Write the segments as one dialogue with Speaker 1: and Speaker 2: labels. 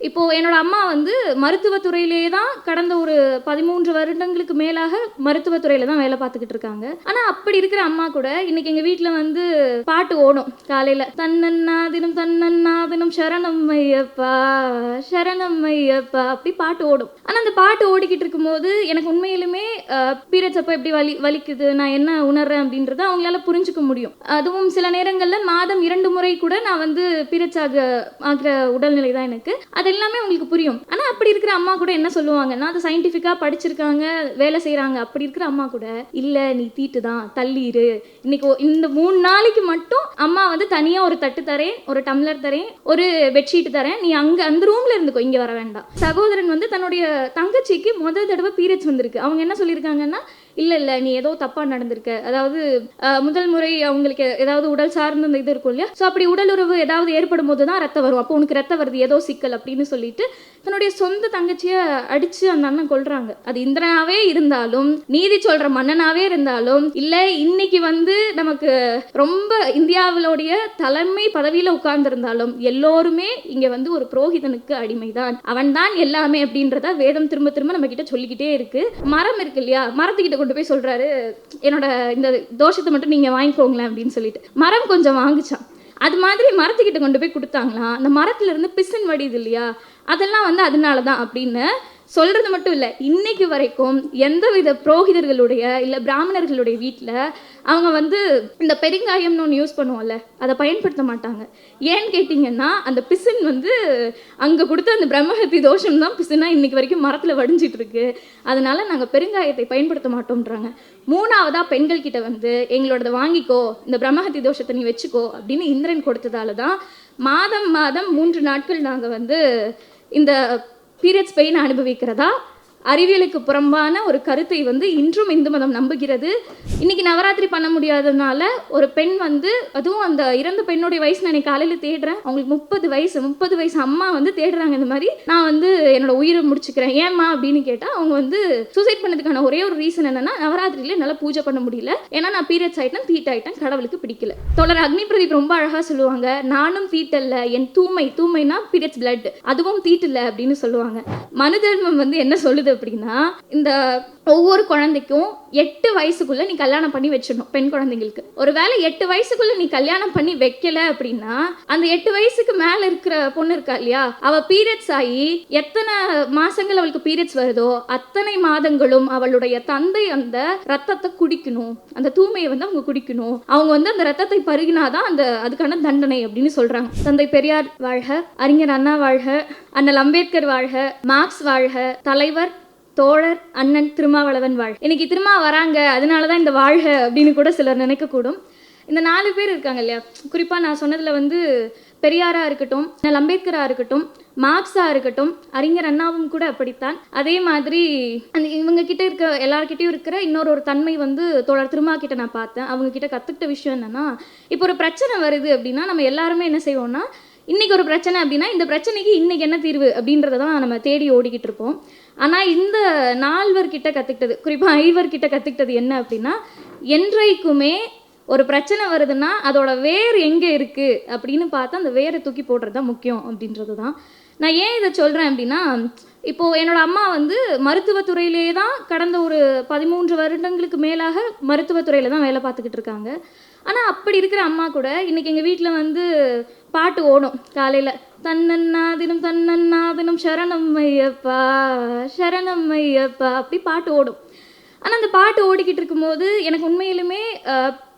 Speaker 1: இப்போது என்னோடய அம்மா வந்து மருத்துவத்துறையிலே தான் கடந்த ஒரு பதிமூன்று வருடங்களுக்கு மேலாக மருத்துவத்துறையில் தான் வேலை பார்த்துக்கிட்டு இருக்காங்க. ஆனால் அப்படி இருக்கிற அம்மா கூட இன்னைக்கு எங்கள் வீட்டில் வந்து பாட்டு ஓடும். காலையில் தன்னண்ணா தினம் தன்னண்ணா தினம் சரணம் ஐயப்பா சரணம் ஐயப்பா அப்படி பாட்டு ஓடும். ஆனால் அந்த பாட்டு ஓடிக்கிட்டு இருக்கும்போது எனக்கு உண்மையிலுமே பீரியட்ஸ் அப்போ எப்படி வலி வலிக்குது நான் என்ன உணர்றேன் அப்படின்றத அவங்களால புரிஞ்சுக்க முடியும். அதுவும் சில நேரங்களில் மாதம் இரண்டு முறை கூட நான் வந்து பீரியட்ஸ் ஆக ஆகிற உடல்நிலை தான் எனக்கு. அது எல்லாமே உங்களுக்கு புரியும். ஆனால் அப்படி இருக்கிற அம்மா கூட என்ன சொல்லுவாங்கன்னா அது சயின்டிஃபிக்காக படிச்சிருக்காங்க வேலை செய்கிறாங்க அப்படி இருக்கிற அம்மா கூட இல்லை நீ தீட்டு தான் தள்ளிடு இன்னைக்கு இந்த மூணு நாளைக்கு மட்டும் அம்மா வந்து தனியாக ஒரு தட்டு தரேன் ஒரு டம்ளர் தரேன் ஒரு பெட்ஷீட் தரேன். நீ அங்கே அந்த ரூமில் இருந்துக்கோ இங்கே வர வேண்டாம். சகோதரன் வந்து தன்னுடைய தங்கச்சிக்கு முதல் தடவை பீரியட்ஸ் வந்திருக்கு. அவங்க என்ன சொல்லியிருக்காங்கன்னா இல்லை இல்லை நீ ஏதோ தப்பாக நடந்திருக்க. அதாவது முதல் முறை அவங்களுக்கு ஏதாவது உடல் சார்ந்த இந்த இது இருக்கும் இல்லையா? ஸோ அப்படி உடல் உறவு ஏதாவது ஏற்படும் போது தான் ரத்தம் வரும். அப்போ உனக்கு ரத்தம் வருது ஏதோ சிக்கல் அப்படின்னு சொல்லிட்டு தன்னுடைய சொந்த தங்கச்சியை அடித்து அந்த அண்ணன் கொள்றாங்க அது இந்திரனாவே இருந்தாலும் நீதி சொல்கிற மன்னனாவே இருந்தாலும் இல்லை இன்னைக்கு வந்து நமக்கு ரொம்ப இந்தியாவிலுடைய தலைமை பதவியில் உட்கார்ந்திருந்தாலும் எல்லோருமே இங்கே வந்து ஒரு புரோகிதனுக்கு அடிமைதான். அவன்தான் எல்லாமே அப்படின்றத வேதம் திரும்ப திரும்ப நம்ம கிட்ட சொல்லிக்கிட்டே இருக்கு. மரம் இருக்கு இல்லையா? மரத்துக்கிட்ட கொண்டு போய் சொல்றாரு என்னோட இந்த தோஷத்தை மட்டும் நீங்க வாங்கிக்கோங்களேன் அப்படின்னு சொல்லிட்டு. மரம் கொஞ்சம் வாங்கிச்சான் அது மாதிரி மரத்துக்கிட்ட கொண்டு போய் கொடுத்தாங்களாம். அந்த மரத்துல இருந்து பிசின் வடியுது இல்லையா? அதெல்லாம் வந்து அதனால தான் அப்படின்னு சொல்கிறது மட்டும் இல்லை இன்னைக்கு வரைக்கும் எந்தவித புரோகிதர்களுடைய இல்லை பிராமணர்களுடைய வீட்டில் அவங்க வந்து இந்த பெருங்காயம்னு ஒன்று யூஸ் பண்ணுவோம்ல அதை பயன்படுத்த மாட்டாங்க. ஏன்னு கேட்டிங்கன்னா அந்த பிசின் வந்து அங்கே கொடுத்த அந்த பிரம்மஹத்தி தோஷம் தான் பிசினா இன்னைக்கு வரைக்கும் மரத்தில் வடிஞ்சிட்ருக்கு அதனால் நாங்கள் பெருங்காயத்தை பயன்படுத்த மாட்டோம்ன்றாங்க. மூணாவதாக பெண்கள் கிட்ட வந்து எங்களோடத வாங்கிக்கோ இந்த பிரம்மஹத்தி தோஷத்தை நீ வச்சுக்கோ அப்படின்னு இந்திரன் கொடுத்ததால தான் மாதம் மாதம் மூன்று நாட்கள் நாங்கள் வந்து இந்த பீரியட்ஸ் பெயின் அனுபவிக்கிறதா? அறிவியலுக்கு புறம்பான ஒரு கருத்தை வந்து இன்றும் இந்து மதம் நம்புகிறது. இன்னைக்கு நவராத்திரி பண்ண முடியாததுனால ஒரு பெண் வந்து அதுவும் அந்த இறந்த பெண்ணுடைய வயசு நான் காலையில் தேடுறேன். அவங்களுக்கு முப்பது வயசு முப்பது வயசு அம்மா வந்து தேடுறாங்க இந்த மாதிரி. நான் வந்து என்னோட உயிரை முடிச்சுக்கிறேன். ஏம்மா அப்படின்னு கேட்டால் அவங்க வந்து சூசைட் பண்ணதுக்கான ஒரே ஒரு ரீசன் என்னன்னா நவராத்திரியில என்னால் பூஜை பண்ண முடியல. ஏன்னா நான் பீரியட்ஸ் ஆயிட்டேன் தீட் ஆயிட்டேன் கடவுளுக்கு பிடிக்கல. தொடர் அக்னி பிரதீப் ரொம்ப அழகாக சொல்லுவாங்க நானும் தீட்டல்ல என் தூமை தூமைனா பீரியட்ஸ் பிளட் அதுவும் தீட்டில்லை அப்படின்னு சொல்லுவாங்க. மனு தர்மம் வந்து என்ன சொல்லுது அப்படின்னா இந்த ஒவ்வொரு குழந்தைக்கும் எட்டு வயசுக்குள்ள நீ கல்யாணம் பண்ணி வச்சிடணும் பெண் குழந்தைங்களுக்கு. ஒருவேளை எட்டு வயசுக்குள்ள நீ கல்யாணம் பண்ணி வைக்கல அப்படின்னா அந்த எட்டு வயசுக்கு மேல இருக்கிற பொண்ணு இருக்கா இல்லையா? அவ பீரியட்ஸ் ஆகி எத்தனை மாசங்கள் அவளுக்கு பீரியட்ஸ் வருதோ அத்தனை மாதங்களும் அவளுடைய தந்தை அந்த ரத்தத்தை குடிக்கணும். அந்த தூய்மையை வந்து அவங்க குடிக்கணும். அவங்க வந்து அந்த ரத்தத்தை பருகினாதான் அந்த அதுக்கான தண்டனை அப்படின்னு சொல்றாங்க. தந்தை பெரியார் வாழ்க அறிஞர் அண்ணா வாழ்க அண்ணல் அம்பேத்கர் வாழ்க மார்க்ஸ் வாழ்க தலைவர் தோழர் அண்ணன் திருமாவளவன் வாழ் இன்னைக்கு திருமா வராங்க அதனால தான் இந்த வாழ்க அப்படின்னு கூட சிலர் நினைக்கக்கூடும். இந்த நாலு பேர் இருக்காங்க இல்லையா? குறிப்பாக நான் சொன்னதில் வந்து பெரியாரா இருக்கட்டும் அம்பேத்கராக இருக்கட்டும் மார்க்ஸாக இருக்கட்டும் அறிஞர் அண்ணாவும் கூட அப்படித்தான். அதே மாதிரி அந்த இவங்க கிட்ட இருக்க எல்லார்கிட்டையும் இருக்கிற இன்னொரு ஒரு தன்மை வந்து தோழர் திருமா கிட்ட நான் பார்த்தேன். அவங்க கிட்ட கற்றுக்கிட்ட விஷயம் என்னன்னா இப்போ ஒரு பிரச்சனை வருது அப்படின்னா நம்ம எல்லாருமே என்ன செய்வோம்னா இன்னைக்கு ஒரு பிரச்சனை அப்படின்னா இந்த பிரச்சனைக்கு இன்னைக்கு என்ன தீர்வு அப்படின்றத தான் நம்ம தேடி ஓடிக்கிட்டு இருப்போம். ஆனால் இந்த நால்வர்கிட்ட கற்றுக்கிட்டது குறிப்பாக ஐவர்கிட்ட கற்றுக்கிட்டது என்ன அப்படின்னா என்றைக்குமே ஒரு பிரச்சனை வருதுன்னா அதோட வேர் எங்கே இருக்குது அப்படின்னு பார்த்தா அந்த வேரை தூக்கி போடுறது தான் முக்கியம் அப்படின்றது தான். நான் ஏன் இதை சொல்கிறேன் அப்படின்னா இப்போது என்னோடய அம்மா வந்து மருத்துவத்துறையிலே தான் கடந்த ஒரு பதிமூன்று வருடங்களுக்கு மேலாக மருத்துவத்துறையில் தான் வேலை பார்த்துக்கிட்டு இருக்காங்க. ஆனால் அப்படி இருக்கிற அம்மா கூட இன்றைக்கி எங்கள் வீட்டில் வந்து பாட்டு ஓடும். காலையில் தன்னண்ணா தினம் தன்னண்ணா தினம் சரணம் ஐயப்பா சரணம் ஐயப்பா அப்படி பாட்டு ஓடும். ஆனால் அந்த பாட்டு ஓடிக்கிட்டு இருக்கும்போது எனக்கு உண்மையிலுமே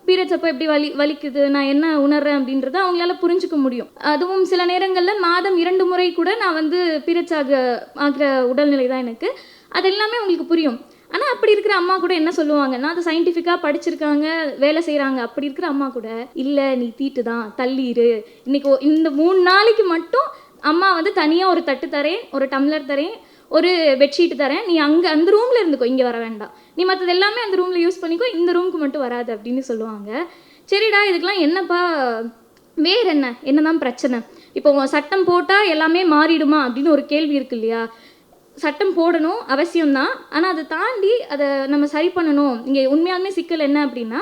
Speaker 1: பீரியட்ஸ் அப்போ எப்படி வலி வலிக்குது நான் என்ன உணர்றேன் அப்படின்றத அவங்களால புரிஞ்சுக்க முடியும். அதுவும் சில நேரங்களில் மாதம் இரண்டு முறை கூட நான் வந்து பீரியட்ஸ் ஆக ஆகிற உடல்நிலை தான் எனக்கு. அது எல்லாமே உங்களுக்கு புரியும். ஆனால் அப்படி இருக்கிற அம்மா கூட என்ன சொல்லுவாங்கன்னா அது சயின்டிஃபிக்காக படிச்சிருக்காங்க வேலை செய்கிறாங்க அப்படி இருக்கிற அம்மா கூட இல்லை நீ தீட்டு தான் தள்ளிடு இன்னைக்கு இந்த மூணு நாளைக்கு மட்டும் அம்மா வந்து தனியாக ஒரு தட்டு தரேன் ஒரு டம்ளர் தரேன் ஒரு பெட்ஷீட் தரேன். நீ அங்கே அந்த ரூமில் இருந்துக்கோ இங்கே வர வேண்டாம். நீ மற்றது எல்லாமே அந்த ரூமில் யூஸ் பண்ணிக்கோ இந்த ரூமுக்கு மட்டும் வராது அப்படின்னு சொல்லுவாங்க. சரிடா இதுக்கெலாம் என்னப்பா? வேற என்ன? என்னதான் பிரச்சனை? இப்போ சட்டம் போட்டால் எல்லாமே மாறிடுமா? அப்படின்னு ஒரு கேள்வி இருக்கு இல்லையா? சட்டம் போடணும் அவசியம்தான். ஆனால் அதை தாண்டி அதை நம்ம சரி பண்ணணும். இங்கே உண்மையாலுமே சிக்கல் என்ன அப்படின்னா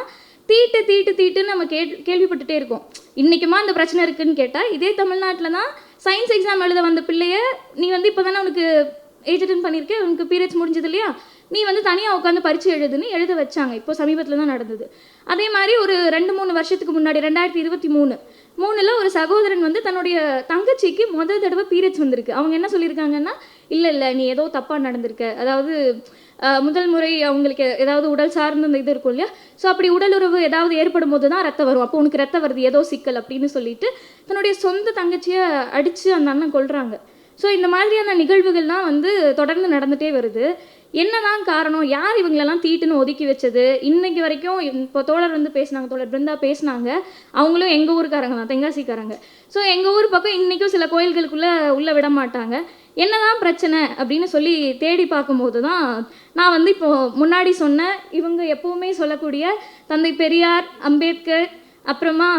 Speaker 1: தீட்டு தீட்டு தீட்டுன்னு நம்ம கே கேள்விப்பட்டுட்டே இருக்கோம். இன்றைக்குமா அந்த பிரச்சனை இருக்குதுன்னு கேட்டால் இதே தமிழ்நாட்டில் தான் சயின்ஸ் எக்ஸாம் எழுத வந்த பிள்ளைய நீ வந்து இப்போ தானே உனக்கு ஏஜ் அட்டன் பண்ணியிருக்கேன் உனக்கு பீரியட்ஸ் முடிஞ்சது இல்லையா? நீ வந்து தனியாக உட்காந்து பரிச்சு எழுதுன்னு எழுத வச்சாங்க. இப்போ சமீபத்தில் தான் நடந்தது. அதே மாதிரி ஒரு ரெண்டு மூணு வருஷத்துக்கு முன்னாடி ரெண்டாயிரத்தி இருபத்தி மூணு மூணில் ஒரு சகோதரன் வந்து தன்னுடைய தங்கச்சிக்கு முதல் தடவை பீரியட்ஸ் வந்திருக்கு. அவங்க என்ன சொல்லியிருக்காங்கன்னா இல்லை இல்லை நீ ஏதோ தப்பாக நடந்திருக்க. அதாவது முதல் முறை அவங்களுக்கு ஏதாவது உடல் சார்ந்த இந்த இது இருக்கும் இல்லையா? ஸோ அப்படி உடல் உறவு ஏதாவது ஏற்படும் போது தான் ரத்தம் வரும். அப்போ உனக்கு ரத்தம் வருது ஏதோ சிக்கல் அப்படின்னு சொல்லிட்டு தன்னுடைய சொந்த தங்கச்சியை அடித்து அந்த அண்ணன் கொள்கிறாங்க ஸோ இந்த மாதிரியான நிகழ்வுகள்லாம் வந்து தொடர்ந்து நடந்துகிட்டே வருது. என்னதான் காரணம்? யார் இவங்களெல்லாம் தீட்டுன்னு ஒதுக்கி வச்சது? இன்னைக்கு வரைக்கும் இப்போ தோழர் வந்து பேசினாங்க தோழர் பிருந்தா பேசினாங்க. அவங்களும் எங்கள் ஊருக்காரங்க தான் தென்காசிக்காரங்க. ஸோ எங்கள் ஊர் பக்கம் இன்றைக்கும் சில கோயில்களுக்குள்ளே உள்ளே விட மாட்டாங்க. என்னதான் பிரச்சனை அப்படின்னு சொல்லி தேடி பார்க்கும்போது தான் நான் வந்து இப்போ முன்னாடி சொன்ன இவங்க எப்பவுமே சொல்லக்கூடிய தந்தை பெரியார் அம்பேத்கர் அப்புறமா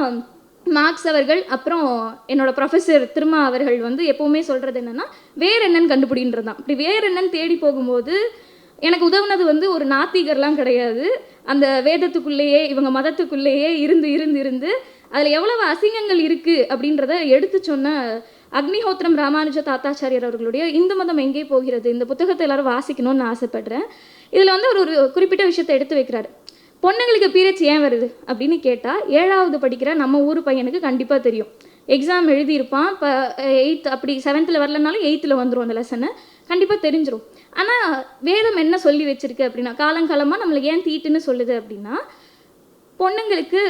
Speaker 1: மார்க்ஸ் அவர்கள் அப்புறம் என்னோட ப்ரொஃபஸர் திருமா அவர்கள் வந்து எப்பவுமே சொல்கிறது என்னென்னா வேற என்னன்னு கண்டுபிடின்றது தான் இப்படி வேற என்னன்னு தேடி போகும்போது எனக்கு உதவுனது வந்து ஒரு நாத்திகர்லாம் கிடையாது. அந்த வேதத்துக்குள்ளேயே இவங்க மதத்துக்குள்ளேயே இருந்து இருந்து இருந்து அதில் எவ்வளவு அசிங்கங்கள் இருக்குது அப்படின்றத எடுத்து சொன்ன அக்னிஹோத்திரம் ராமானுஜ தாத்தாச்சாரியர் அவர்களுடைய இந்து மதம் எங்கே போகிறது? இந்த புத்தகத்தை எல்லாரும் வாசிக்கணும்னு ஆசைப்படுறேன். இதில் வந்து ஒரு ஒரு குறிப்பிட்ட விஷயத்தை எடுத்து வைக்கிறாரு. பொண்ணுங்களுக்கு பீரியட்ஸ் ஏன் வருது? அப்படின்னு கேட்டால் ஏழாவது படிக்கிற நம்ம ஊர் பையனுக்கு கண்டிப்பாக தெரியும். எக்ஸாம் எழுதியிருப்பான். இப்போ எயித் அப்படி செவன்த்தில் வரலனாலும் எயித்தில் வந்துடும் அந்த லெசனை கண்டிப்பாக தெரிஞ்சிடும் ஆனால் வேதம் என்ன சொல்லி வச்சிருக்கு அப்படின்னா காலங்காலமாக நம்மளை ஏன் தீட்டுன்னு சொல்லுது அப்படின்னா பொண்ணுங்களுக்கு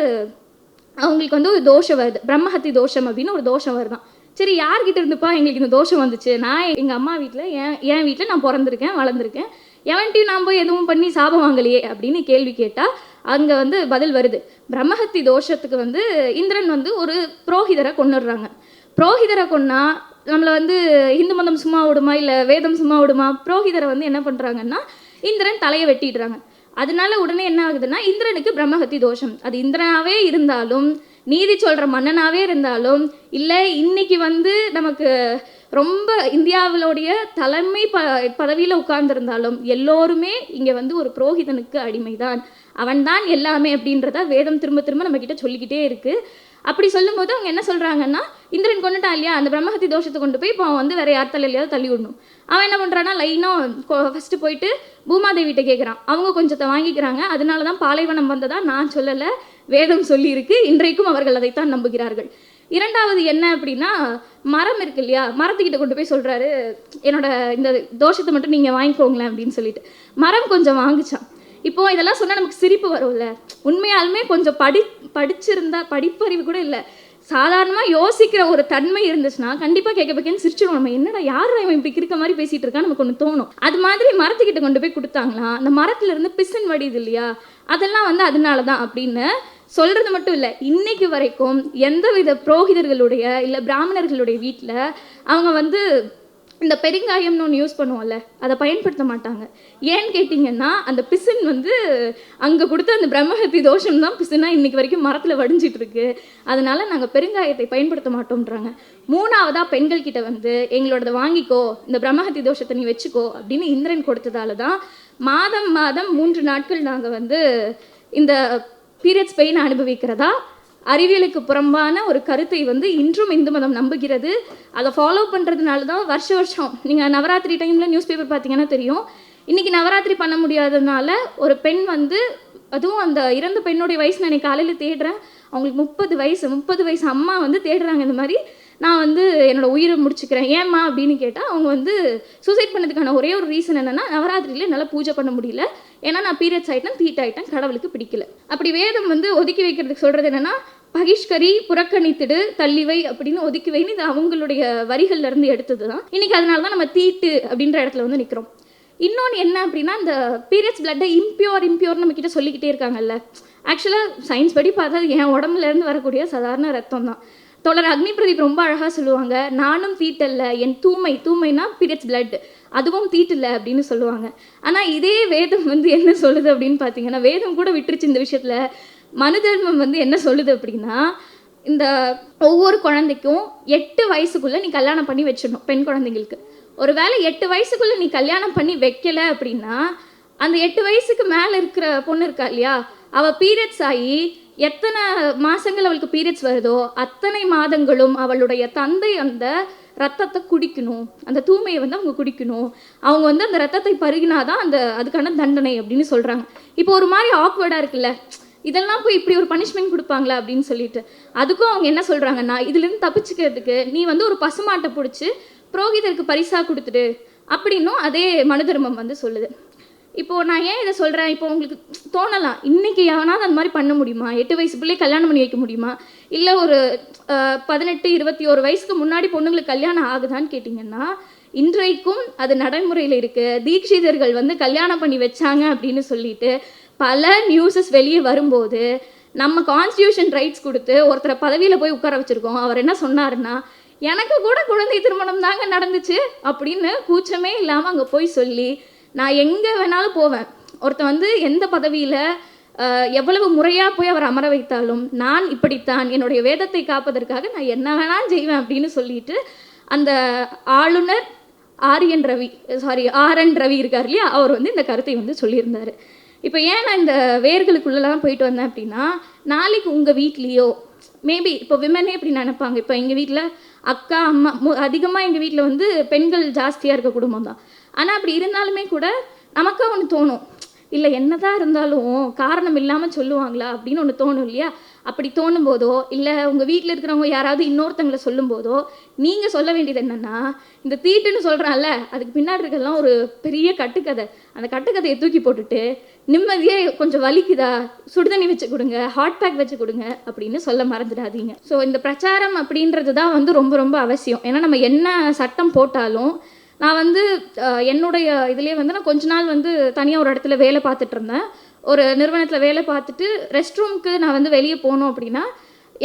Speaker 1: அவங்களுக்கு வந்து ஒரு தோஷம் வருது. பிரம்மஹத்தி தோஷம் அப்படின்னு ஒரு தோஷம் வருதான். சரி யார்கிட்ட இருந்துப்பா எங்களுக்கு இந்த தோஷம் வந்துச்சு? நான் எங்கள் அம்மா வீட்டில் என் என் வீட்டில் நான் பிறந்திருக்கேன் வளர்ந்துருக்கேன். எவன்ட்டையும் நான் போய் எதுவும் பண்ணி சாபம் வாங்கலையே அப்படின்னு கேள்வி கேட்டால் அங்கே வந்து பதில் வருது. பிரம்மஹத்தி தோஷத்துக்கு வந்து இந்திரன் வந்து ஒரு புரோகிதரை கொண்டுடுறாங்க புரோகிதரை கொன்னா நம்மளை வந்து இந்து மதம் சும்மா விடுமா இல்லை வேதம் சும்மா விடுமா புரோகிதரை வந்து என்ன பண்ணுறாங்கன்னா இந்திரன் தலையை வெட்டிடுறாங்க. அதனால உடனே என்ன ஆகுதுன்னா இந்திரனுக்கு பிரம்மஹத்தி தோஷம். அது இந்திரனாவே இருந்தாலும் நீதி சொல்கிற மன்னனாகவே இருந்தாலும் இல்லை இன்னைக்கு வந்து நமக்கு ரொம்ப இந்தியாவிலுடைய தலைமை ப பதவியில் உட்கார்ந்துருந்தாலும் எல்லோருமே இங்கே வந்து ஒரு புரோகிதனுக்கு அடிமைதான். அவன்தான் எல்லாமே அப்படின்றத வேதம் திரும்ப திரும்ப நம்மக்கிட்ட சொல்லிக்கிட்டே இருக்குது அப்படி சொல்லும்போது அவங்க என்ன சொல்கிறாங்கன்னா இந்திரன் கொண்டுட்டான் இல்லையா? அந்த பிரம்மஹத்தி தோஷத்தை கொண்டு போய் இப்போ அவன் வந்து வேறு யார் தலையிலையாவது தள்ளி விடணும். அவன் என்ன பண்ணுறான்னா லைனாக ஃபஸ்ட்டு போயிட்டு பூமாதேவிட்ட கேட்குறான் அவங்க கொஞ்சத்தை வாங்கிக்கிறாங்க. அதனால தான் பாலைவனம் வந்ததா நான் சொல்லலை. வேதம் சொல்லியிருக்கு. இன்றைக்கும் அவர்கள் அதைத்தான் நம்புகிறார்கள். இரண்டாவது என்ன அப்படின்னா மரம் இருக்கு இல்லையா? மரத்துக்கிட்ட கொண்டு போய் சொல்கிறாரு என்னோட இந்த தோஷத்தை மட்டும் நீங்கள் வாங்கிக்கோங்களேன் அப்படின்னு சொல்லிட்டு. மரம் கொஞ்சம் வாங்குச்சான் இப்போ இதெல்லாம் சொன்னால் நமக்கு சிரிப்பு வரும்ல. உண்மையாலுமே கொஞ்சம் படி படிச்சிருந்தா படிப்பறிவு கூட இல்லை. சாதாரணமாக யோசிக்கிற ஒரு தன்மை இருந்துச்சுன்னா கண்டிப்பாக கேட்க பக்கேன்னு சிரிச்சிடுவோம் நம்ம என்னடா யார் இவன் இப்படி இருக்க மாதிரி பேசிகிட்டு இருக்கான்னு நமக்கு ஒன்று தோணும். அது மாதிரி மரத்துக்கிட்ட கொண்டு போய் கொடுத்தாங்களாம். அந்த மரத்துலேருந்து பிசின் வடியுது இல்லையா? அதெல்லாம் வந்து அதனால தான் அப்படின்னு சொல்கிறது மட்டும் இல்லை இன்னைக்கு வரைக்கும் எந்தவித புரோகிதர்களுடைய இல்லை பிராமணர்களுடைய வீட்டில் அவங்க வந்து இந்த பெருங்காயம்னு ஒன்று யூஸ் பண்ணுவோம்ல அதை பயன்படுத்த மாட்டாங்க. ஏன்னு கேட்டிங்கன்னா அந்த பிசின் வந்து அங்கே கொடுத்த அந்த பிரம்மஹத்தி தோஷம் தான் பிசினா இன்னைக்கு வரைக்கும் மரத்தில் வடிஞ்சிட்டு இருக்கு. அதனால நாங்கள் பெருங்காயத்தை பயன்படுத்த மாட்டோம்ன்றாங்க. மூணாவதாக பெண்கள் கிட்ட வந்து எங்களோடத வாங்கிக்கோ இந்த பிரம்மஹத்தி தோஷத்தை நீ வச்சுக்கோ அப்படின்னு இந்திரன் கொடுத்ததால தான் மாதம் மாதம் மூன்று நாட்கள் நாங்கள் வந்து இந்த பீரியட்ஸ் பெயின் அனுபவிக்கிறதா? அறிவியலுக்கு புறம்பான ஒரு கருத்தை வந்து இன்றும் இந்து மதம் நம்புகிறது. அதை ஃபாலோ பண்ணுறதுனால தான் வருஷ வருஷம். நீங்கள் நவராத்திரி டைமில் நியூஸ் பேப்பர் பார்த்தீங்கன்னா தெரியும். இன்றைக்கி நவராத்திரி பண்ண முடியாததுனால ஒரு பெண் வந்து அதுவும் அந்த இறந்த பெண்ணுடைய வயசு நான் காலையில் தேடுறேன். அவங்களுக்கு முப்பது வயசு முப்பது வயசு அம்மா வந்து தேடுறாங்க இந்த மாதிரி. நான் வந்து என்னோடய உயிரை முடிச்சுக்கிறேன். ஏம்மா அப்படின்னு கேட்டால் அவங்க வந்து சூசைட் பண்ணதுக்கான ஒரே ஒரு ரீசன் என்னென்னா நவராத்திரியில் என்னால் பூஜை பண்ண முடியல. ஏன்னா நான் பீரியட்ஸ் ஆகிட்டேன் தீட் ஆகிட்டேன் கடவுளுக்கு பிடிக்கல. அப்படி வேதம் வந்து ஒதுக்கி வைக்கிறதுக்கு சொல்கிறது என்னன்னா பகிஷ்கரி புறக்கணித்திடு தள்ளிவை அப்படின்னு ஒதுக்கி வைன்னு இது அவங்களுடைய வரிகள்ல இருந்து எடுத்தது தான் இன்னைக்கு அதனால தான் நம்ம தீட்டு அப்படின்ற இடத்துல வந்து நிற்கிறோம் இன்னொன்று என்ன அப்படின்னா இந்த பீரியட்ஸ் பிளட்டை இம்பியூர் இம்பியூர் நம்ம கிட்ட சொல்லிக்கிட்டே இருக்காங்கல்ல. ஆக்சுவலாக சயின்ஸ் படி பார்த்தா அது என் உடம்புல இருந்து வரக்கூடிய சாதாரண ரத்தம் தான் தொடர் அக்னி பிரதீப் ரொம்ப அழகாக சொல்லுவாங்க நானும் தீட்டல்ல என் தூய்மை தூய்மைனா பீரியட்ஸ் பிளட் அதுவும் தீட்டில்ல அப்படின்னு சொல்லுவாங்க. ஆனால் இதே வேதம் வந்து என்ன சொல்லுது அப்படின்னு பார்த்தீங்கன்னா வேதம் கூட விட்டுருச்சு இந்த விஷயத்தில். மனு தர்மம் வந்து என்ன சொல்லுது அப்படின்னா இந்த ஒவ்வொரு குழந்தைக்கும் எட்டு வயசுக்குள்ளே நீ கல்யாணம் பண்ணி வச்சிடணும் பெண் குழந்தைங்களுக்கு. ஒரு வேளை எட்டு வயசுக்குள்ளே நீ கல்யாணம் பண்ணி வைக்கல அப்படின்னா அந்த எட்டு வயசுக்கு மேலே இருக்கிற பொண்ணு இருக்கா இல்லையா? அவள் பீரியட்ஸ் ஆகி எத்தனை மாதங்கள் அவளுக்கு பீரியட்ஸ் வருதோ அத்தனை மாதங்களும் அவளுடைய தந்தை அந்த ரத்தத்தை குடிக்கணும். அந்த தூய்மையை வந்து அவங்க குடிக்கணும். அவங்க வந்து அந்த ரத்தத்தை பருகினாதான் அந்த அதுக்கான தண்டனை அப்படின்னு சொல்கிறாங்க இப்போ ஒரு மாதிரி ஆக்வர்டாக இருக்குல்ல. இதெல்லாம் போய் இப்படி ஒரு பனிஷ்மெண்ட் கொடுப்பாங்களா அப்படின்னு சொல்லிட்டு. அதுக்கும் அவங்க என்ன சொல்கிறாங்கன்னா இதுலேருந்து தப்பிச்சுக்கிறதுக்கு நீ வந்து ஒரு பசுமாட்டை பிடிச்சி புரோகிதருக்கு பரிசாக கொடுத்துடு. அப்படின்னும் அதே மனு தர்மம் வந்து சொல்லுது. இப்போது நான் ஏன் இதை சொல்கிறேன் இப்போ உங்களுக்கு தோணலாம். இன்னைக்கு எவனாவது அந்த மாதிரி பண்ண முடியுமா? எட்டு வயசு பிள்ளை கல்யாணம் பண்ணி வைக்க முடியுமா? இல்லை ஒரு பதினெட்டு இருபத்தி ஒரு வயசுக்கு முன்னாடி பொண்ணுங்களுக்கு கல்யாணம் ஆகுதான்னு கேட்டிங்கன்னா இன்றைக்கும் அது நடைமுறையில் இருக்குது தீட்சிதர்கள் வந்து கல்யாணம் பண்ணி வச்சாங்க அப்படின்னு சொல்லிட்டு பல நியூஸஸ் வெளியே வரும்போது நம்ம கான்ஸ்டியூஷன் ரைட்ஸ் கொடுத்து ஒருத்தரை பதவியில் போய் உட்கார வச்சுருக்கோம். அவர் என்ன சொன்னாருன்னா எனக்கு கூட குழந்தை திருமணம் தாங்க நடந்துச்சு அப்படின்னு கூச்சமே இல்லாமல் அங்கே போய் சொல்லி நான் எங்கே வேணாலும் போவேன். ஒருத்தன் வந்து எந்த பதவியில் எவ்வளவு முறையாக போய் அவர் அமர வைத்தாலும் நான் இப்படித்தான் என்னுடைய வேதத்தை காப்பதற்காக நான் என்ன வேணாலும் செய்வேன் அப்படின்னு சொல்லிட்டு அந்த ஆளுநர் Aryan Ravi sorry R N Ravi இருக்கார் இல்லையா? அவர் வந்து இந்த கருத்தை வந்து சொல்லியிருந்தார். இப்போ ஏன் நான் இந்த வேர்களுக்குள்ளெல்லாம் போயிட்டு வந்தேன் அப்படின்னா நாளைக்கு உங்கள் வீட்லேயோ மேபி இப்போ விமனே இப்படி நினைப்பாங்க. இப்போ எங்கள் வீட்டில் அக்கா அம்மா அதிகமாக எங்கள் வீட்டில் வந்து பெண்கள் ஜாஸ்தியாக இருக்க குடும்பம் தான். ஆனால் அப்படி இருந்தாலுமே கூட நமக்கு ஒன்று தோணும். இல்லை என்னதான் இருந்தாலும் காரணம் இல்லாமல் சொல்லுவாங்களா அப்படின்னு ஒன்று தோணும் இல்லையா? அப்படி தோணும் போதோ இல்லை உங்கள் வீட்டில் இருக்கிறவங்க யாராவது இன்னொருத்தங்களை சொல்லும் போதோ நீங்கள் சொல்ல வேண்டியது என்னென்னா இந்த தீட்டுன்னு சொல்கிறான்ல அதுக்கு பின்னாடி இருக்கலாம் ஒரு பெரிய கட்டுக்கதை. அந்த கட்டுக்கதையை தூக்கி போட்டுட்டு நிம்மதியே கொஞ்சம் வலிக்குதா? சுடுதண்ணி வச்சு கொடுங்க ஹாட் பேக் வச்சு கொடுங்க அப்படின்னு சொல்ல மறந்துடாதீங்க. ஸோ இந்த பிரச்சாரம் அப்படின்றது தான் வந்து ரொம்ப ரொம்ப அவசியம். ஏன்னா நம்ம என்ன சட்டம் போட்டாலும் நான் வந்து என்னுடைய இதுலேயே வந்து நான் கொஞ்ச நாள் வந்து தனியாக ஒரு இடத்துல வேலை பார்த்துட்டு இருந்தேன். ஒரு நிறுவனத்தில் வேலை பார்த்துட்டு ரெஸ்ட் ரூமுக்கு நான் வந்து வெளியே போகணும் அப்படின்னா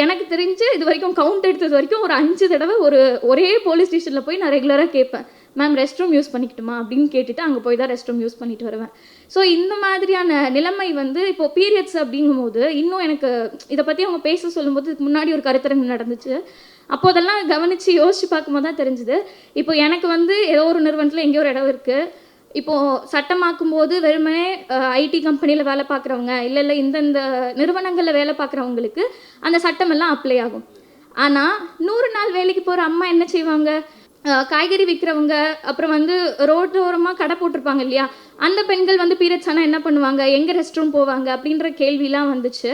Speaker 1: எனக்கு தெரிஞ்சு இது வரைக்கும் கவுண்ட் எடுத்தது வரைக்கும் ஒரு அஞ்சு தடவை ஒரு ஒரே போலீஸ் ஸ்டேஷனில் போய் நான் ரெகுலராக கேட்பேன். மேம் ரெஸ்ட் ரூம் யூஸ் பண்ணிக்கிட்டுமா? அப்படின்னு கேட்டுட்டு அங்கே போய் தான் ரெஸ்ட் ரூம் யூஸ் பண்ணிட்டு வருவேன். ஸோ இந்த மாதிரியான நிலைமை வந்து இப்போ பீரியட்ஸ் அப்படிங்கும்போது இன்னும் எனக்கு இதை பற்றி அவங்க பேச சொல்லும்போது இதுக்கு முன்னாடி ஒரு கருத்தரங்கு நடந்துச்சு. அப்போதெல்லாம் கவனித்து யோசிச்சு பார்க்கும்போது தான் தெரிஞ்சுது. இப்போ எனக்கு வந்து ஏதோ ஒரு நிறுவனத்தில் எங்கேயோ ஒரு இடம் இருக்குது இப்போது சட்டமாக்கும் போது வெறுமனே ஐடி கம்பெனியில் வேலை பார்க்குறவங்க இல்லை இல்லை இந்தந்த நிறுவனங்களில் வேலை பார்க்குறவங்களுக்கு அந்த சட்டமெல்லாம் அப்ளை ஆகும். ஆனால் நூறு நாள் வேலைக்கு போகிற அம்மா என்ன செய்வாங்க? காய்கறி விற்கிறவங்க அப்புறம் வந்து ரோட்டோரமாக கடை போட்டிருப்பாங்க இல்லையா? அந்த பெண்கள் வந்து பீரியட்ஸ் ஆனால் என்ன பண்ணுவாங்க? எங்கே ரெஸ்ட் ரூம் போவாங்க? அப்படின்ற கேள்விலாம் வந்துச்சு.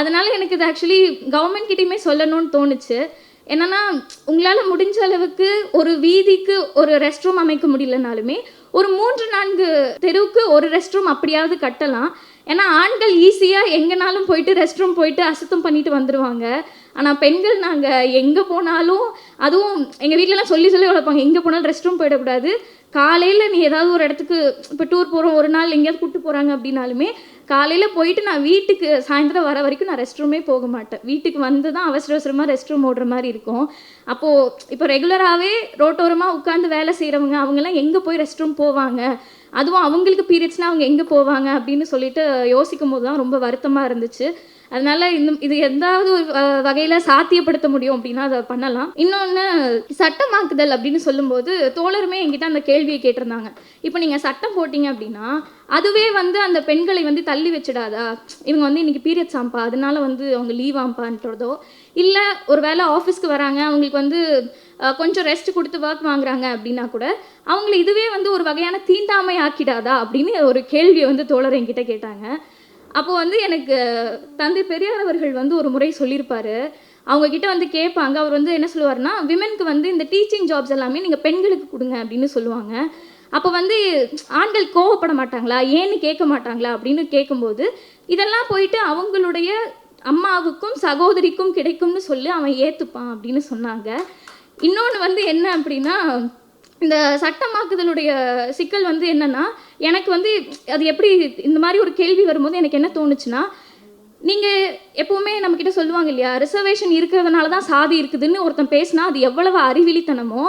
Speaker 1: அதனால் எனக்கு இது ஆக்சுவலி கவர்மெண்ட் கிட்டேயுமே சொல்லணும்னு தோணுச்சு. என்னன்னா உங்களால் முடிஞ்ச அளவுக்கு ஒரு வீதிக்கு ஒரு ரெஸ்ட் ரூம் அமைக்க முடியலனாலுமே ஒரு மூன்று நான்கு தெருவுக்கு ஒரு ரெஸ்ட் ரூம் அப்படியாவது கட்டலாம். ஏன்னா ஆண்கள் ஈஸியாக எங்கேனாலும் போயிட்டு ரெஸ்ட் ரூம் போயிட்டு அசுத்தம் பண்ணிட்டு வந்துடுவாங்க ஆனால் பெண்கள் நாங்கள் எங்கே போனாலும் அதுவும் எங்கள் வீட்டிலலாம் சொல்லி சொல்லி வளர்ப்பாங்க. எங்கே போனாலும் ரெஸ்ட் ரூம் போயிடக்கூடாது. காலையில் நீ ஏதாவது ஒரு இடத்துக்கு இப்போ டூர் போகிறோம் ஒரு நாள் எங்கேயாவது கூப்பிட்டு போகிறாங்க அப்படின்னாலுமே காலையில் போயிட்டு நான் வீட்டுக்கு சாயந்தரம் வர வரைக்கும் நான் ரெஸ்ட் ரூமே போக மாட்டேன். வீட்டுக்கு வந்து தான் அவசர அவசரமாக ரெஸ்ட் ரூம் ஓடுற மாதிரி இருக்கும். அப்போது இப்போ ரெகுலராகவே ரோட்டோரமாக உட்காந்து வேலை செய்கிறவங்க அவங்கெல்லாம் எங்கே போய் ரெஸ்ட் ரூம் போவாங்க? அதுவும் அவங்களுக்கு பீரியட்ஸ்னால் அவங்க எங்கே போவாங்க அப்படின்னு சொல்லிட்டு யோசிக்கும் போது தான் ரொம்ப வருத்தமாக இருந்துச்சு. அதனால இந்த இது எந்தாவது ஒரு வகையில் சாத்தியப்படுத்த முடியும் அப்படின்னா அதை பண்ணலாம். இன்னொன்று சட்டமாக்குதல் அப்படின்னு சொல்லும்போது தோழருமே என்கிட்ட அந்த கேள்வியை கேட்டிருந்தாங்க. இப்போ நீங்கள் சட்டம் போட்டீங்க அப்படின்னா அதுவே வந்து அந்த பெண்களை வந்து தள்ளி வச்சிடாதா? இவங்க வந்து இன்னைக்கு பீரியட்ஸ் ஆம்பா அதனால வந்து அவங்க லீவ் ஆம்பான்றதோ? இல்லை ஒரு வேளை ஆஃபீஸ்க்கு வராங்க அவங்களுக்கு வந்து கொஞ்சம் ரெஸ்ட் கொடுத்து ஒர்க் வாங்குறாங்க அப்படின்னா கூட அவங்கள இதுவே வந்து ஒரு வகையான தீண்டாமை ஆக்கிடாதா அப்படின்னு ஒரு கேள்வியை வந்து தோழர் என்கிட்ட கேட்டாங்க. அப்போ வந்து எனக்கு தந்தை பெரியார் அவர்கள் வந்து ஒரு முறை சொல்லியிருப்பாரு. அவங்க கிட்ட வந்து கேட்பாங்க. அவர் வந்து என்ன சொல்லுவார்னா விமென்க்கு வந்து இந்த டீச்சிங் ஜாப்ஸ் எல்லாமே நீங்கள் பெண்களுக்கு கொடுங்க அப்படின்னு சொல்லுவாங்க. அப்போ வந்து ஆண்கள் கோவப்பட மாட்டாங்களா? ஏன்னு கேட்க மாட்டாங்களா? அப்படின்னு கேட்கும்போது இதெல்லாம் போயிட்டு அவங்களுடைய அம்மாவுக்கும் சகோதரிக்கும் கிடைக்கும்னு சொல்லி அவன் ஏற்றுப்பான் அப்படின்னு சொன்னாங்க. இன்னொன்று வந்து என்ன அப்படின்னா இந்த சட்டமாக்குதலுடைய சிக்கல் வந்து என்னன்னா எனக்கு வந்து அது எப்படி இந்த மாதிரி ஒரு கேள்வி வரும்போது எனக்கு என்ன தோணுச்சுன்னா நீங்கள் எப்போவுமே நம்மக்கிட்ட சொல்லுவாங்க இல்லையா ரிசர்வேஷன் இருக்கிறதுனால தான் சாதி இருக்குதுன்னு ஒருத்தன் பேசினா அது எவ்வளவு அறிவிலித்தனமோ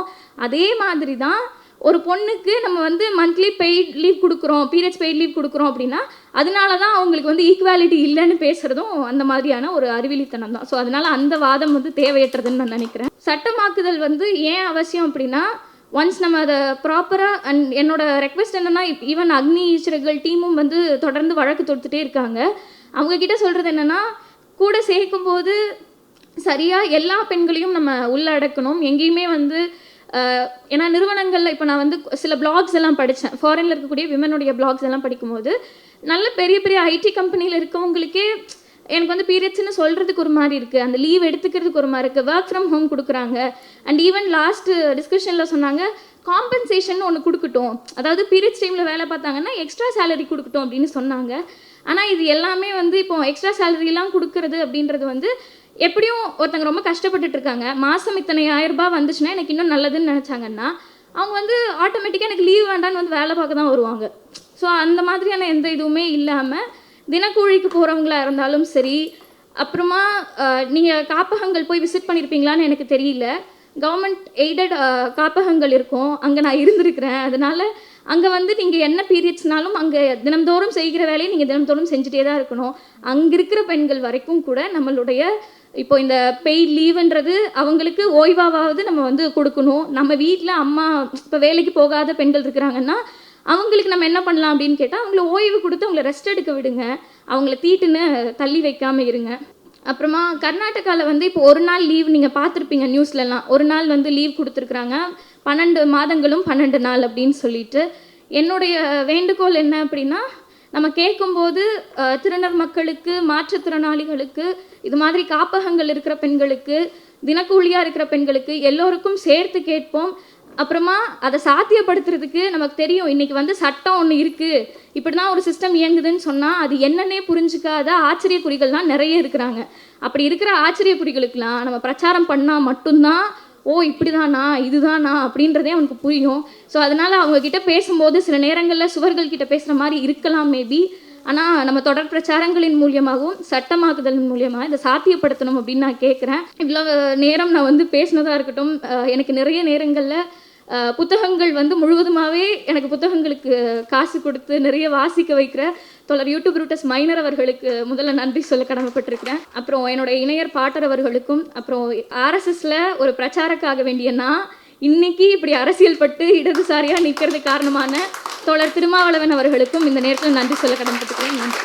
Speaker 1: அதே மாதிரி தான் ஒரு பொண்ணுக்கு நம்ம வந்து மந்த்லி பெய்ட் லீவ் கொடுக்குறோம் பீரியட்ஸ் பெய்ட் லீவ் கொடுக்குறோம் அப்படின்னா அதனால தான் அவங்களுக்கு வந்து ஈக்குவாலிட்டி இல்லைன்னு பேசுகிறதும் அந்த மாதிரியான ஒரு அறிவிலித்தனம் தான். ஸோ அதனால் அந்த வாதம் வந்து தேவையற்றதுன்னு நான் நினைக்கிறேன். சட்டமாக்குதல் வந்து ஏன் அவசியம் அப்படின்னா ஒன்ஸ் நம்ம அதை ப்ராப்பராக அண்ட் என்னோட ரெக்வெஸ்ட் என்னென்னா ஈவன் அக்னி ஈஸ்வரர்கள் டீமும் வந்து தொடர்ந்து வழக்கு தொடுத்துட்டே இருக்காங்க. அவங்க கிட்ட சொல்கிறது என்னன்னா கூட சேர்க்கும்போது சரியாக எல்லா பெண்களையும் நம்ம உள்ளடக்கணும். எங்கேயுமே வந்து ஏன்னா நிறுவனங்களில் இப்போ நான் வந்து சில பிளாக்ஸ் எல்லாம் படித்தேன் ஃபாரினில் இருக்கக்கூடிய விமனுடைய பிளாக்ஸ் எல்லாம் படிக்கும்போது நல்ல பெரிய பெரிய ஐடி கம்பெனியில் இருக்கவங்களுக்கே எனக்கு வந்து பீரியட்ஸ்னு சொல்கிறதுக்கு ஒரு மாதிரி இருக்குது அந்த லீவ் எடுத்துக்கிறதுக்கு ஒரு மாதிரி இருக்குது ஒர்க் ஃப்ரம் ஹோம் கொடுக்குறாங்க. அண்ட் ஈவன் லாஸ்ட் டிஸ்கஷனில் சொன்னாங்க காம்பன்சேஷன் ஒன்று கொடுக்கட்டும். அதாவது பீரியட்ஸ் டைமில் வேலை பார்த்தாங்கன்னா எக்ஸ்ட்ரா சேலரி கொடுக்கட்டும் அப்படின்னு சொன்னாங்க. ஆனால் இது எல்லாமே வந்து இப்போ எக்ஸ்ட்ரா சேலரிலாம் கொடுக்கறது அப்படின்றது வந்து எப்படியும் ஒருத்தங்க ரொம்ப கஷ்டப்பட்டுட்டு இருக்காங்க. மாதம் இத்தனை ஆயிரம் ரூபாய் வந்துச்சுன்னா எனக்கு இன்னும் நல்லதுன்னு நினச்சாங்கன்னா அவங்க வந்து ஆட்டோமேட்டிக்காக எனக்கு லீவ் வேண்டான்னு வந்து வேலை பார்க்க தான் வருவாங்க. ஸோ அந்த மாதிரியான எந்த இதுவுமே இல்லாமல் தினக்கூலிக்கு போகிறவங்களா இருந்தாலும் சரி அப்புறமா நீங்கள் காப்பகங்கள் போய் விசிட் பண்ணியிருப்பீங்களான்னு எனக்கு தெரியல. கவர்மெண்ட் எய்டட் காப்பகங்கள் இருக்கும். அங்கே நான் இருந்திருக்கிறேன். அதனால் அங்கே வந்து நீங்கள் என்ன பீரியட்ஸ்னாலும் அங்கே தினம்தோறும் செய்கிற வேலையை நீங்கள் தினம்தோறும் செஞ்சுட்டே தான் இருக்கணும். அங்கே இருக்கிற பெண்கள் வரைக்கும் கூட நம்மளுடைய இப்போ இந்த பெய்ட் லீவுன்றது அவங்களுக்கு ஓய்வாவது நம்ம வந்து கொடுக்கணும். நம்ம வீட்டில் அம்மா இப்போ வேலைக்கு போகாத பெண்கள் இருக்கிறாங்கன்னா அவங்களுக்கு நம்ம என்ன பண்ணலாம் அப்படின்னு கேட்டால் அவங்கள ஓய்வு கொடுத்து அவங்கள ரெஸ்ட் எடுக்க விடுங்க. அவங்கள தீட்டுன்னு தள்ளி வைக்காமல் இருங்க. அப்புறமா கர்நாடகாவில் வந்து இப்போ ஒரு நாள் லீவ் நீங்கள் பார்த்துருப்பீங்க நியூஸ்லலாம் ஒரு நாள் வந்து லீவ் கொடுத்துருக்குறாங்க. பன்னெண்டு மாதங்களும் பன்னெண்டு நாள் அப்படின்னு சொல்லிட்டு. என்னுடைய வேண்டுகோள் என்ன அப்படின்னா நம்ம கேட்கும்போது திருநர் மக்களுக்கு மாற்றுத்திறனாளிகளுக்கு இது மாதிரி காப்பகங்கள் இருக்கிற பெண்களுக்கு தினக்கூலியாக இருக்கிற பெண்களுக்கு எல்லோருக்கும் சேர்த்து கேட்போம். அப்புறமா அதை சாத்தியப்படுத்துறதுக்கு நமக்கு தெரியும் இன்னைக்கு வந்து சட்டம் ஒன்று இருக்குது இப்படி தான் ஒரு சிஸ்டம் இயங்குதுன்னு சொன்னால் அது என்னன்னே புரிஞ்சுக்காத ஆச்சரியக்குறிகள் தான் நிறைய இருக்கிறாங்க. அப்படி இருக்கிற ஆச்சரிய ஆச்சரியக்குறிகளுக்கெல்லாம் நம்ம பிரச்சாரம் பண்ணால் மட்டும்தான் ஓ இப்படிதானா இதுதானா அப்படின்றதே அவனுக்கு புரியும். ஸோ அதனால் அவங்கக்கிட்ட பேசும்போது சில நேரங்களில் சுவர்கள் கிட்ட பேசுகிற மாதிரி இருக்கலாம் மேபி ஆனால் நம்ம தொடர் பிரச்சாரங்களின் மூலியமாகவும் சட்டமாக்குதலின் மூலியமாக இதை சாத்தியப்படுத்தணும் அப்படின்னு நான் கேட்குறேன் இவ்வளோ நேரம் நான் வந்து பேசினதாக இருக்கட்டும் எனக்கு நிறைய நேரங்களில் புத்தகங்கள் வந்து முழுவதுமாகவே எனக்கு புத்தகங்களுக்கு காசு கொடுத்து நிறைய வாசிக்க வைக்கிற தொடர் யூடியூப் ரூட்டஸ் மைனர் அவர்களுக்கு முதல்ல நன்றி சொல்ல கடமைப்பட்டிருக்கிறேன். அப்புறம் என்னோட இணையர் பாட்டர் அவர்களுக்கும் அப்புறம் ஆர்எஸ்எஸில் ஒரு பிரச்சாரக்காக வேண்டிய நான் இன்னைக்கு இப்படி அரசியல் பட்டு இடதுசாரியாக நிற்கிறது காரணமான தோழர் திருமாவளவன் அவர்களுக்கும் இந்த நேரத்தில் நன்றி சொல்ல கடமைப்பட்டிருக்கிறேன். நன்றி.